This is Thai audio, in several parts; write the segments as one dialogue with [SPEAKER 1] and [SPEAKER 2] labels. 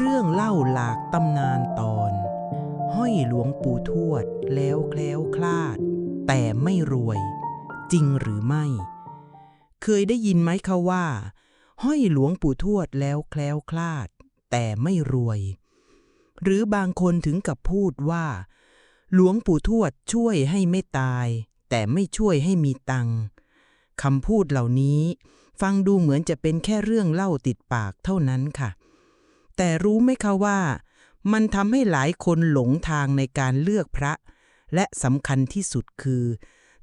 [SPEAKER 1] เรื่องเล่าหลากตำนานตอน ห้อยหลวงปู่ทวดแล้วแคล้วคลาด แต่ไม่รวย จริงหรือไม่ เคยได้ยินไหมคะว่า ห้อยหลวงปู่ทวดแล้วแคล้วคลาด แต่ไม่รวย หรือบางคนถึงกับพูดว่า หลวงปู่ทวดช่วยให้ไม่ตาย แต่ไม่ช่วยให้มีตังค์คำพูดเหล่านี้ ฟังดูเหมือนจะเป็นแค่เรื่องเล่าติดปากเท่านั้นค่ะ แต่รู้ไหมคะว่า มันทำให้หลายคนหลงทางในการเลือกพระ และสำคัญที่สุดคือ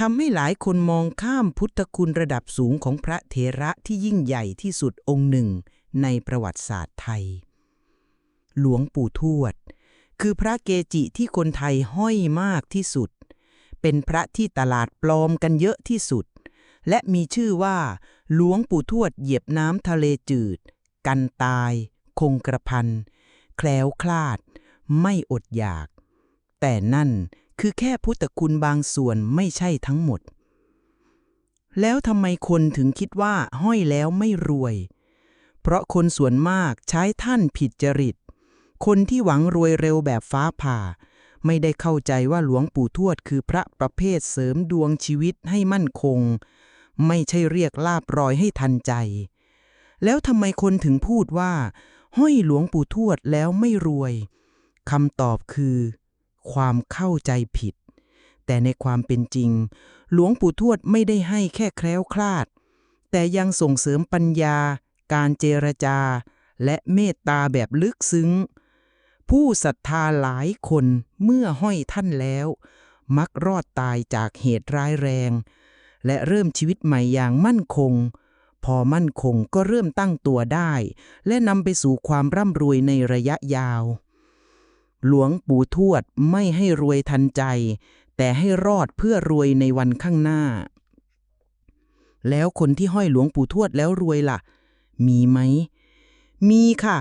[SPEAKER 1] ทำให้หลายคนมองข้ามพุทธคุณระดับสูงของพระเถระที่ยิ่งใหญ่ที่สุดองค์หนึ่งในประวัติศาสตร์ไทย หลวงปู่ทวด คือพระเกจิที่คนไทยห้อยมากที่สุด เป็นพระที่ตลาดปลอมกันเยอะที่สุด และมีชื่อว่า หลวงปู่ทวดเหยียบน้ำทะเลจืด กันตาย คงกระพัน แคล้วคลาด ไม่อดอยาก แต่นั่นคือแค่พุทธคุณบางส่วนไม่ใช่ทั้งหมด แล้วทำไมคนถึงคิดว่าห้อยแล้วไม่รวย เพราะคนส่วนมากใช้ท่านผิดจริต คนที่หวังรวยเร็วแบบฟ้าผ่า ไม่ได้เข้าใจว่าหลวงปู่ทวดคือพระประเภทเสริมดวงชีวิตให้มั่นคง ไม่ใช่เรียกลาบรอยให้ทันใจแล้วทำไมคนถึงพูดว่า ห้อยหลวงปู่ทวดแล้วไม่รวยคำตอบคือ ความเข้าใจผิด แต่ในความเป็นจริง หลวงปู่ทวดไม่ได้ให้แค่แคล้วคลาด แต่ยังส่งเสริมปัญญา การเจรจา และเมตตาแบบลึกซึ้ง ผู้ศรัทธาหลายคนเมื่อห้อยท่านแล้ว มักรอดตายจากเหตุร้ายแรง และเริ่มชีวิตใหม่อย่างมั่นคง พอมั่นคงก็เริ่มตั้งตัวได้ และนำไปสู่ความร่ำรวยในระยะยาว หลวงปู่ทวดไม่ให้รวยทันใจ แต่ให้รอดเพื่อรวยในวันข้างหน้า แล้วคนที่ห้อยหลวงปู่ทวดแล้วรวยล่ะ มีไหม มีค่ะ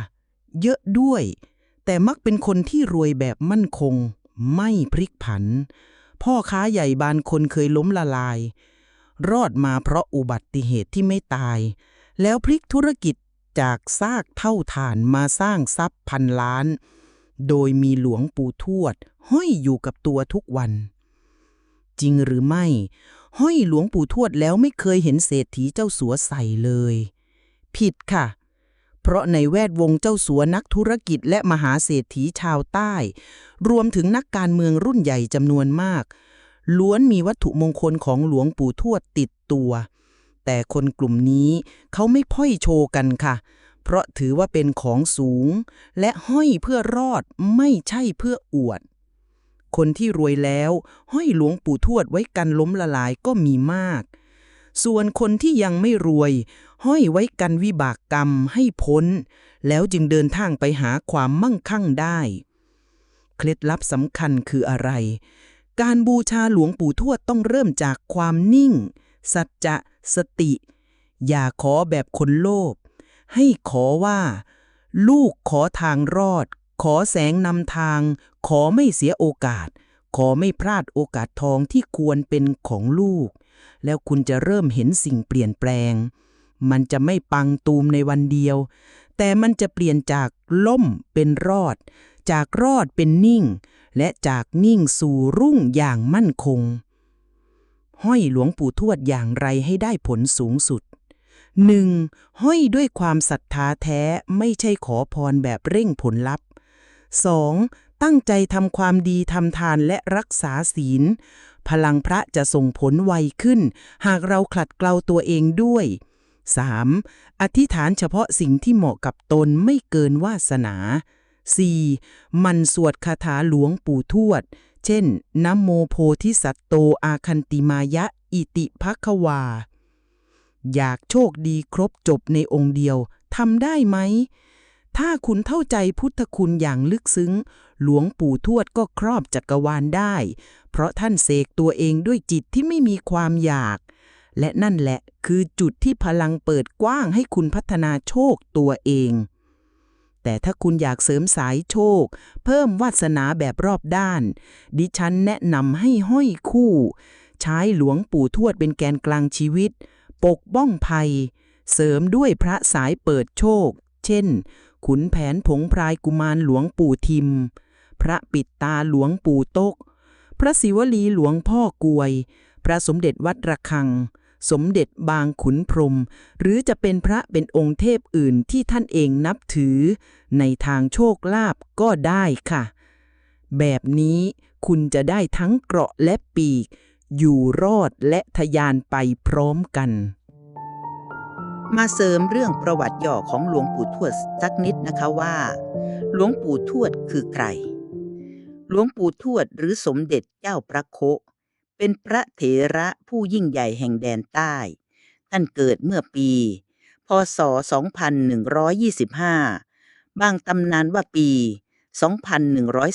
[SPEAKER 1] เยอะด้วย แต่มักเป็นคนที่รวยแบบมั่นคง ไม่พลิกผัน พ่อค้าใหญ่บานคนเคยล้มละลาย รอดมาเพราะอุบัติเหตุที่ไม่ตาย แล้วพลิกธุรกิจจากซากเท่าฐานมาสร้างทรัพย์พันล้าน โดยมีหลวงปู่ทวด ห้อยอยู่กับตัวทุกวัน จริงหรือไม่ ห้อยหลวงปู่ทวดแล้วไม่เคยเห็นเศรษฐีเจ้าสัวใส่เลย ผิดค่ะเพราะในแวดวงเจ้าสัวนักธุรกิจและมหาเศรษฐีชาวใต้ รวมถึงนักการเมืองรุ่นใหญ่จำนวนมาก ล้วนมีวัตถุมงคลของหลวงปู่ทวดติดตัว แต่คนกลุ่มนี้เขาไม่พ่อยโชว์กันค่ะ เพราะถือว่าเป็นของสูง และห้อยเพื่อรอดไม่ใช่เพื่ออวด คนที่รวยแล้ว ห้อยหลวงปู่ทวดไว้กันล้มละลายก็มีมาก ส่วนคนที่ยังไม่รวย ห้อยไว้กันวิบากกรรมให้พ้น แล้วจึงเดินทางไปหาความมั่งคั่งได้ เคล็ดลับสำคัญคืออะไร การบูชาหลวงปู่ทวดต้องเริ่มจากความนิ่ง สัจจะ สติ อย่าขอแบบคนโลภ ให้ขอว่า ลูกขอทางรอด ขอแสงนำทาง ขอไม่เสียโอกาส ขอไม่พลาดโอกาสทองที่ควรเป็นของลูก แล้วคุณจะเริ่มเห็นสิ่งเปลี่ยนแปลง มันจะไม่ปังตูมในวันเดียว แต่มันจะเปลี่ยนจากล่มเป็นรอด จากรอดเป็นนิ่ง และจากนิ่งสู่รุ่งอย่างมั่นคง ห้อยหลวงปู่ทวดอย่างไรให้ได้ผลสูงสุด 1. ห้อยด้วยความศรัทธาแท้ไม่ใช่ขอพรแบบเร่งผลลัพธ์ 2. ตั้งใจทำความดีทำทานและรักษาศีล พลังพระจะส่งผลไวขึ้น หากเราขลัดเกลาตัวเองด้วย 3. อธิษฐานเฉพาะสิ่งที่เหมาะกับตนไม่เกินวาสนา 4. มันสวดคาถาหลวงปู่ทวด เช่นนโมโพธิสัตโตอาคันติมายะ อิติภควา อยากโชคดีครบจบในองค์เดียวทำได้ไหม ถ้าคุณเข้าใจพุทธคุณอย่างลึกซึ้ง หลวงปู่ทวดก็ครอบจักรวาลได้ เพราะท่านเสกตัวเองด้วยจิตที่ไม่มีความอยาก และนั่นแหละคือจุดที่พลังเปิดกว้างให้คุณพัฒนาโชคตัวเอง แต่ถ้าคุณอยากเสริมสายโชค เพิ่มวาสนาแบบรอบด้าน ดิฉันแนะนำให้ห้อยคู่ ใช้หลวงปู่ทวดเป็นแกนกลางชีวิต ปกป้องภัย เสริมด้วยพระสายเปิดโชค เช่น ขุนแผนผงพรายกุมารหลวงปู่ทิม พระปิดตาหลวงปู่โตก พระศิวลีหลวงพ่อกวย พระสมเด็จวัดระฆัง สมเด็จบางขุนพรม หรือจะเป็นพระเป็นองค์เทพอื่นที่ท่านเองนับถือ ในทางโชคลาภก็ได้ค่ะ แบบนี้คุณจะได้ทั้งเกราะและปีก อยู่รอดและทะยานไปพร้อมกัน
[SPEAKER 2] มาเสริมเรื่องประวัติย่อของหลวงปู่ทวดสักนิดนะคะว่า หลวงปู่ทวดคือใคร หลวงปู่ทวดหรือสมเด็จเจ้าพระโค เป็นพระเถระผู้ยิ่งใหญ่แห่งแดนใต้ ท่านเกิดเมื่อปี พศ 2125 บางตำนานว่าปี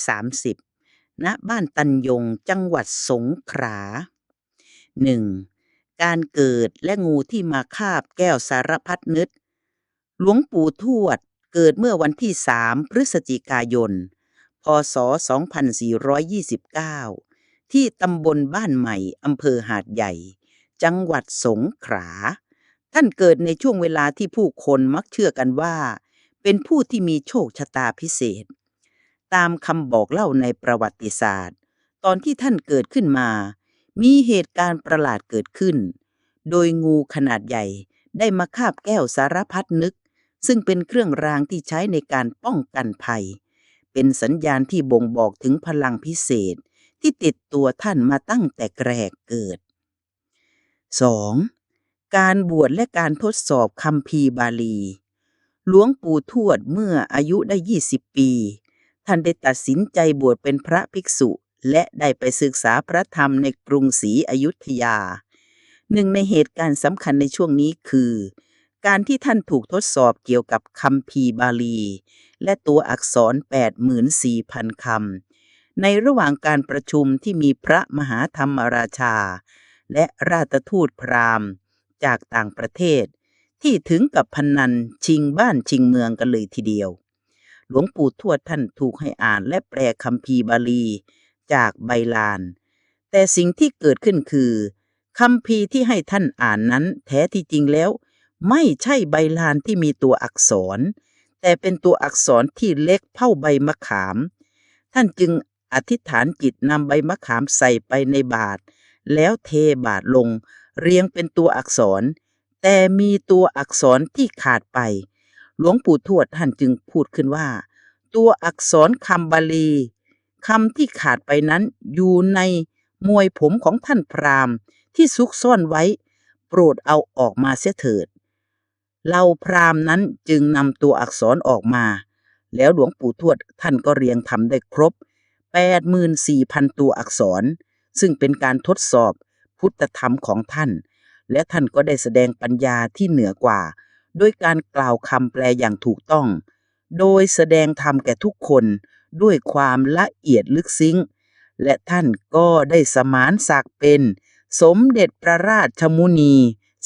[SPEAKER 2] 2130 ณ บ้านตันยงจังหวัดสงขลา 1. การเกิดและงูที่มาคาบแก้วสารพัดนึกหลวงปู่ทวดเกิดเมื่อวันที่ 3 พฤศจิกายน พศ 2429 ที่ตำบลบ้านใหม่อำเภอหาดใหญ่ จังหวัดสงขลา ท่านเกิดในช่วงเวลาที่ผู้คนมักเชื่อกันว่า เป็นผู้ที่มีโชคชะตาพิเศษ ตามคำบอกเล่าในประวัติศาสตร์ ตอนที่ท่านเกิดขึ้นมา มีเหตุการณ์ประหลาดเกิดขึ้น โดยงูขนาดใหญ่ได้มาคาบแก้วสารพัดนึก ซึ่งเป็นเครื่องรางที่ใช้ในการป้องกันภัย เป็นสัญญาณที่บ่งบอกถึงพลังพิเศษ ที่ติดตัวท่านมาตั้งแต่แรกเกิด 2. การบวชและการทดสอบคำพีร์บาลี หลวงปู่ทวดเมื่ออายุได้ 20 ปี ท่านได้ตัดสินใจบวชเป็นพระภิกษุ และได้ไปศึกษาพระธรรมในกรุงศรีอยุธยา หนึ่งในเหตุการณ์สำคัญในช่วงนี้คือ การที่ท่านถูกทดสอบเกี่ยวกับคำพีร์บาลี และตัวอักษร 84,000คำ ในระหว่างการประชุมที่มีพระมหาธรรมราชา และราชทูตพราหมณ์ จากต่างประเทศ ที่ถึงกับพนันชิงบ้านชิงเมืองกันเลยทีเดียว หลวงปู่ทวดท่านถูกให้อ่านและแปลคำพีบาลี จากใบลาน แต่สิ่งที่เกิดขึ้นคือคำพีที่ให้ท่านอ่านนั้นแท้ที่จริงแล้ว ไม่ใช่ใบลานที่มีตัวอักษร แต่เป็นตัวอักษรที่เล็กเท่าใบมะขาม ท่านจึง อธิษฐานจิตนำใบมะขามใส่ไปในบาตรแล้วเทบาตรลง เรียงเป็นตัวอักษร แต่มีตัวอักษรที่ขาดไป หลวงปู่ทวดท่านจึงพูดขึ้นว่า ตัวอักษรคำบาลีคำที่ขาดไปนั้นอยู่ในมวยผมของท่านพราหมณ์ที่ซุกซ่อนไว้ โปรดเอาออกมาเสียเถิดเราพราหมณ์นั้นจึงนำตัวอักษรออกมา แล้วหลวงปู่ทวดท่านก็เรียงทำได้ครบ 84,000 ตัวอักษร ซึ่งเป็นการทดสอบพุทธธรรมของท่าน และท่านก็ได้แสดงปัญญาที่เหนือกว่า ด้วยการกล่าวคำแปลอย่างถูกต้อง โดยแสดงธรรมแก่ทุกคนด้วยความละเอียดลึกซึ้ง และท่านก็ได้สมานศักดิ์เป็น สมเด็จพระราชมุนี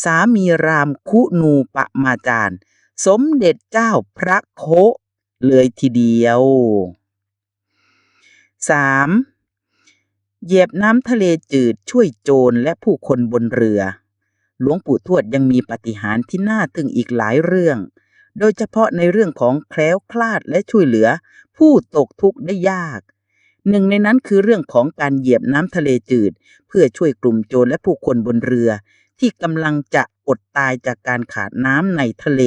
[SPEAKER 2] สามีรามคุนูปมาจารย์ สมเด็จเจ้าพระโคเลยทีเดียว 3. เหยียบน้ำทะเลจืดช่วยโจรและผู้คนบนเรือ หลวงปู่ทวดยังมีปฏิหารที่น่าทึ่งอีกหลายเรื่อง โดยเฉพาะในเรื่องของแคล้วคลาดและช่วยเหลือ ผู้ตกทุกข์ได้ยาก หนึ่งในนั้นคือเรื่องของการเหยียบน้ำทะเลจืด เพื่อช่วยกลุ่มโจรและผู้คนบนเรือ ที่กำลังจะอดตายจากการขาดน้ำในทะเล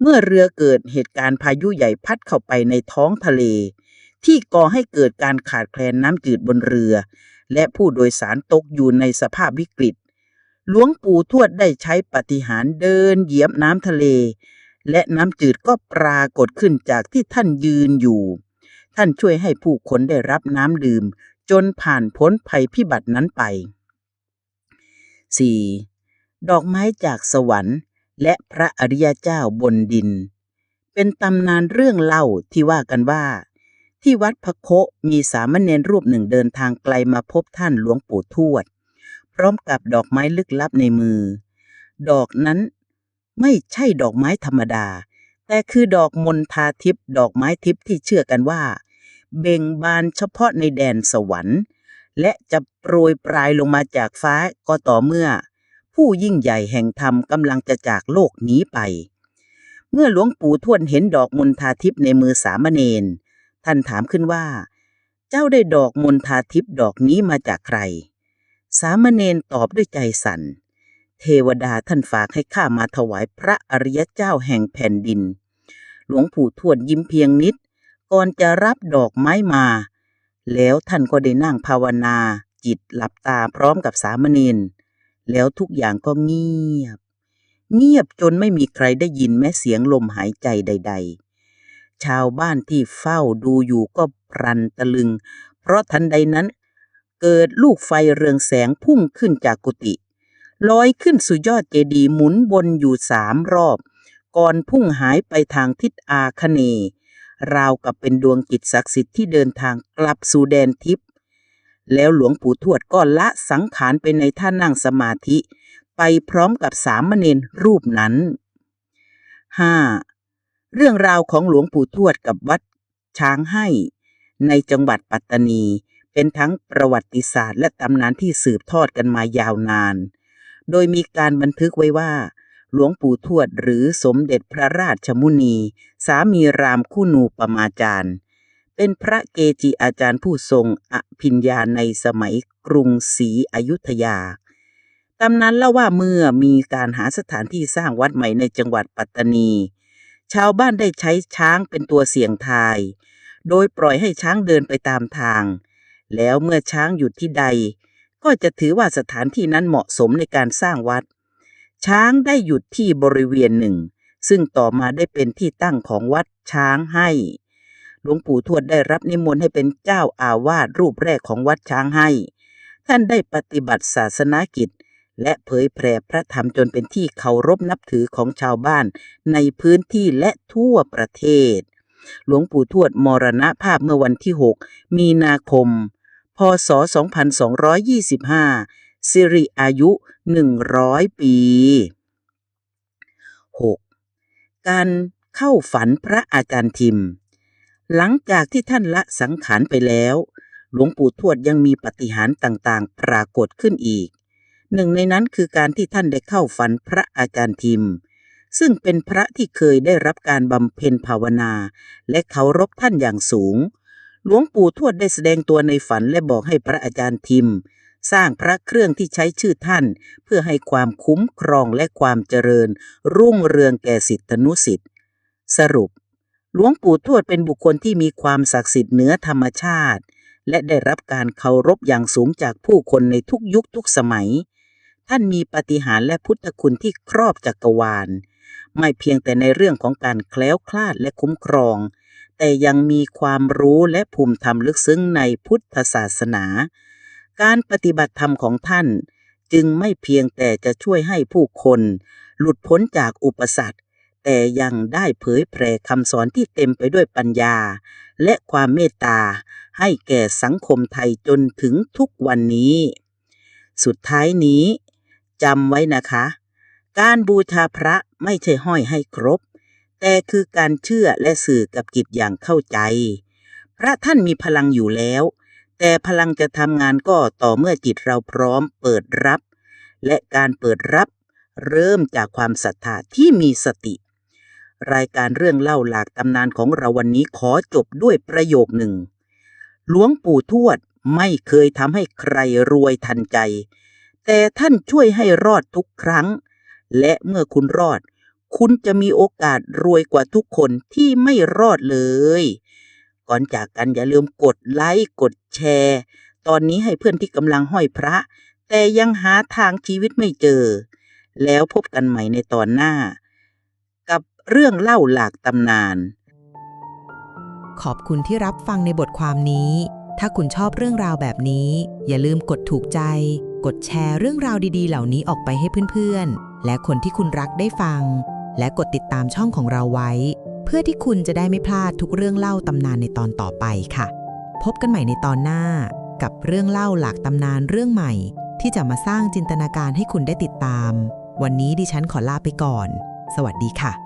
[SPEAKER 2] เมื่อเรือเกิดเหตุการณ์พายุใหญ่พัดเข้าไปในท้องทะเล ที่ก่อให้เกิดการขาดแคลนน้ำจืดบนเรือ และผู้โดยสารตกอยู่ในสภาพวิกฤต หลวงปู่ทวดได้ใช้ปฏิหารเดินเหยียบน้ำทะเล และน้ำจืดก็ปรากฏขึ้นจากที่ท่านยืนอยู่ ท่านช่วยให้ผู้คนได้รับน้ำดื่ม จนผ่านพ้นภัยพิบัตินั้นไป 4. ดอกไม้จากสวรรค์ และพระอริยเจ้าบนดิน เป็นตำนานเรื่องเล่าที่ว่ากันว่า ที่วัดพระโคมีสามเณรรูปหนึ่งเดินทางไกลมาพบท่านหลวงปู่ทวด พร้อมกับดอกไม้ลึกลับในมือ ดอกนั้นไม่ใช่ดอกไม้ธรรมดา แต่คือดอกมณฑาทิพย์ดอกไม้ทิพย์ที่เชื่อกันว่า เบ่งบานเฉพาะในแดนสวรรค์ และจะโปรยปลายลงมาจากฟ้าก็ต่อเมื่อ ผู้ยิ่งใหญ่แห่งธรรมกำลังจะจากโลกนี้ไป เมื่อหลวงปู่ทวดเห็นดอกมณฑาทิพย์ในมือสามเณร ท่านถามขึ้นว่า เจ้าได้ดอกมณฑาทิพย์ดอกนี้มาจากใคร สามเณรตอบด้วยใจสั่น เทวดาท่านฝากให้ข้ามาถวายพระอริยเจ้าแห่งแผ่นดิน หลวงปู่ทวดยิ้มเพียงนิด ก่อนจะรับดอกไม้มา แล้วท่านก็ได้นั่งภาวนา จิตหลับตาพร้อมกับสามเณรแล้วทุกอย่างก็เงียบ เงียบจนไม่มีใครได้ยินแม้เสียงลมหายใจใด ๆ ชาวบ้านที่เฝ้าดูอยู่ก็พรันตะลึง เพราะทันใดนั้น เกิดลูกไฟเรืองแสงพุ่งขึ้นจากกุฏิลอยขึ้นสู่ยอดเจดีย์หมุนวนอยู่สามรอบ ก่อนพุ่งหายไปทางทิศอาคเน ราวกับเป็นดวงจิตศักดิ์สิทธิ์ที่เดินทางกลับสู่แดนทิพย์แล้วหลวงปู่ทวดก็ละสังขารไปในท่านั่งสมาธิ ไปพร้อมกับสามเณรรูปนั้น 5. เรื่องราวของหลวงปู่ทวดกับวัดช้างให้ ในจังหวัดปัตตานี เป็นทั้งประวัติศาสตร์และตำนานที่สืบทอดกันมายาวนาน โดยมีการบันทึกไว้ว่า หลวงปู่ทวดหรือสมเด็จพระราชมุนี สามีรามคู่นูปมาจารย์ เป็นพระเกจิอาจารย์ผู้ทรงอภิญญาในสมัยกรุงศรีอยุธยาตำนานเล่าว่าเมื่อมีการหาสถานที่สร้างวัดใหม่ในจังหวัดปัตตานี ชาวบ้านได้ใช้ช้างเป็นตัวเสี่ยงทาย โดยปล่อยให้ช้างเดินไปตามทาง แล้วเมื่อช้างหยุดที่ใด ก็จะถือว่าสถานที่นั้นเหมาะสมในการสร้างวัด ช้างได้หยุดที่บริเวณหนึ่ง ซึ่งต่อมาได้เป็นที่ตั้งของวัดช้างให้ หลวงปู่ทวดได้รับนิมนต์ให้เป็นเจ้าอาวาสรูปแรกของวัดช้างให้ ท่านได้ปฏิบัติศาสนากิจ และเผยแผ่พระธรรมจนเป็นที่เคารพนับถือของชาวบ้านในพื้นที่และทั่วประเทศ หลวงปู่ทวดมรณภาพเมื่อวันที่ 6 มีนาคม พศ 2225 สิริอายุ 100 ปี 6. การเข้าฝันพระอาจารย์ทิม หลังจากที่ท่านละสังขารไปแล้ว หลวงปู่ทวดยังมีปฏิหารต่างๆ ปรากฏขึ้นอีก หนึ่งในนั้นคือการที่ท่านได้เข้าฝันพระอาจารย์ทิม ซึ่งเป็นพระที่เคยได้รับการบำเพ็ญภาวนา และเคารพท่านอย่างสูง หลวงปู่ทวดได้แสดงตัวในฝันและบอกให้พระอาจารย์ทิม สร้างพระเครื่องที่ใช้ชื่อท่าน เพื่อให้ความคุ้มครองและความเจริญ รุ่งเรืองแก่สิทธนุสิทธิ์สรุป หลวงปู่ทวดเป็นบุคคลที่มีความศักดิ์สิทธิ์เหนือธรรมชาติและได้รับการเคารพอย่างสูงจากผู้คนในทุกยุคทุกสมัย ท่านมีปฏิหารและพุทธคุณที่ครอบจักรวาล ไม่เพียงแต่ในเรื่องของการแคล้วคลาดและคุ้มครอง แต่ยังมีความรู้และภูมิธรรมลึกซึ้งในพุทธศาสนา การปฏิบัติธรรมของท่านจึงไม่เพียงแต่จะช่วยให้ผู้คน หลุดพ้นจากอุปสรรค แต่ยังได้เผยแผ่คำสอนที่เต็มไปด้วยปัญญา และความเมตตา ให้แก่สังคมไทยจนถึงทุกวันนี้ สุดท้ายนี้ จำไว้นะคะ การบูชาพระไม่ใช่ห้อยให้ครบ แต่คือการเชื่อและสื่อกับกิจอย่างเข้าใจ พระท่านมีพลังอยู่แล้ว แต่พลังจะทำงานก็ต่อเมื่อจิตเราพร้อมเปิดรับ และการเปิดรับเริ่มจากความศรัทธาที่มีสติ รายการเรื่องเล่าหลากตำนานของเราวันนี้ขอจบด้วยประโยคหนึ่ง หลวงปู่ทวดไม่เคยทำให้ใครรวยทันใจ แต่ท่านช่วยให้รอดทุกครั้ง และเมื่อคุณรอด คุณจะมีโอกาสรวยกว่าทุกคนที่ไม่รอดเลย ก่อนจากกันอย่าลืมกดไลค์กดแชร์ ตอนนี้ให้เพื่อนที่กำลังห้อยพระ แต่ยังหาทางชีวิตไม่เจอ แล้วพบกันใหม่ในตอนหน้า กับเรื่องเล่าหลากตำนาน
[SPEAKER 3] ขอบคุณที่รับฟังในบทความนี้ ถ้าคุณชอบเรื่องราวแบบนี้ อย่าลืมกดถูกใจ กดแชร์เรื่องราวดีๆ เหล่านี้ออกไปให้เพื่อนๆ และคนที่คุณรักได้ฟัง และกดติดตามช่องของเราไว้ เพื่อที่คุณจะได้ไม่พลาดทุกเรื่องเล่าตำนานในตอนต่อไปค่ะ พบกันใหม่ในตอนหน้า กับเรื่องเล่าหลากตำนานเรื่องใหม่ ที่จะมาสร้างจินตนาการให้คุณได้ติดตาม วันนี้ดิฉันขอลาไปก่อน สวัสดีค่ะ